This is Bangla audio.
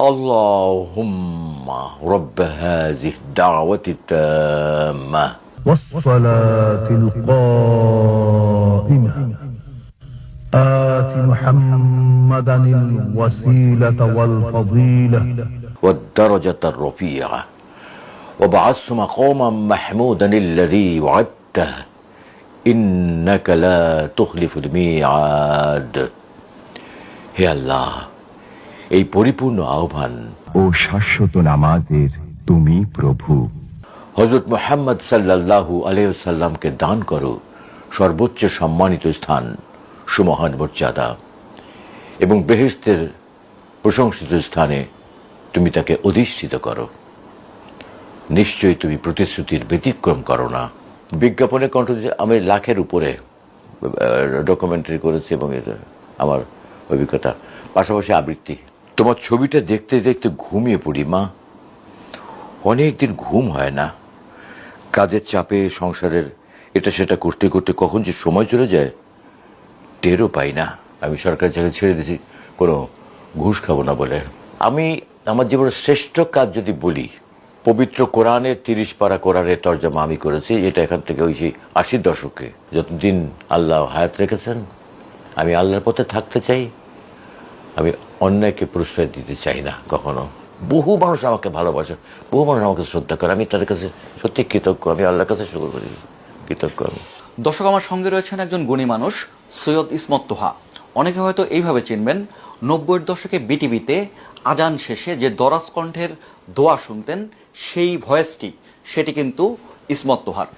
اللهم رب هذه الدعوة التامة. والصلاة القائمة. آت محمدا الوسيلة والفضيلة. والدرجة الرفيعة. وبعثت مقاما محمودا الذي وعدته. إنك لا تخلف الميعاد. يا الله. এই পরিপূর্ণ আহ্বান। ও শাশ্বত নামাজের তুমি প্রভু। হজরত মোহাম্মদ সাল্লাল্লাহু আলহ্লামকে দান করো সর্বোচ্চ সম্মানিত স্থান সুমহান মর্যাদা। এবং বেহেস্তের প্রশংসিত স্থানে তুমি তাকে অধিষ্ঠিত করো। নিশ্চয়ই তুমি প্রতিশ্রুতির ব্যতিক্রম করো না। বিজ্ঞাপনে কণ্ঠ আমি লাখের উপরে ডকুমেন্টারি করেছি এবং আমার অভিজ্ঞতা পাশাপাশি আবৃত্তি। তোমার ছবিটা দেখতে দেখতে ঘুমিয়ে পড়ি, মা। অনেকদিন ঘুম হয় না। কাজের চাপে, সংসারের এটা সেটা করতে করতে কখন যে সময় চলে যায়, টেরও পাই না। আমি সরকারি চাকরি ছেড়ে দিয়েছি, কোনো ঘুষ খাব না বলে। আমি আমার জীবনের শ্রেষ্ঠ কাজ যদি বলি, পবিত্র কোরআনের তিরিশ পারা কোরআনের তর্জমা আমি করেছি, এটা এখান থেকে ওই সেই আশির দশকে। যতদিন আল্লাহ হায়াত রেখেছেন, আমি আল্লাহর পথে থাকতে চাই। আমি অন্যায়কে প্রশ্রয় দিতে চাই না কখনো। বহু মানুষ আমাকে ভালোবাসে, বহু মানুষ আমাকে শ্রদ্ধা করে। আমি তাদের কাছে সত্যি কৃতজ্ঞ, আমি আল্লাহর কাছে শুরু করি, কৃতজ্ঞ আমি। দর্শক, আমার সঙ্গে রয়েছেন একজন গুণী মানুষ, সৈয়দ ইসমত তোহা। অনেকে হয়তো এইভাবে চিনবেন, নব্বইয়ের দশকে বিটিভিতে আজান শেষে যে দরাজ কণ্ঠের দোয়া শুনতেন, সেই ভয়েসটি, সেটি কিন্তু ইসমত তোহার।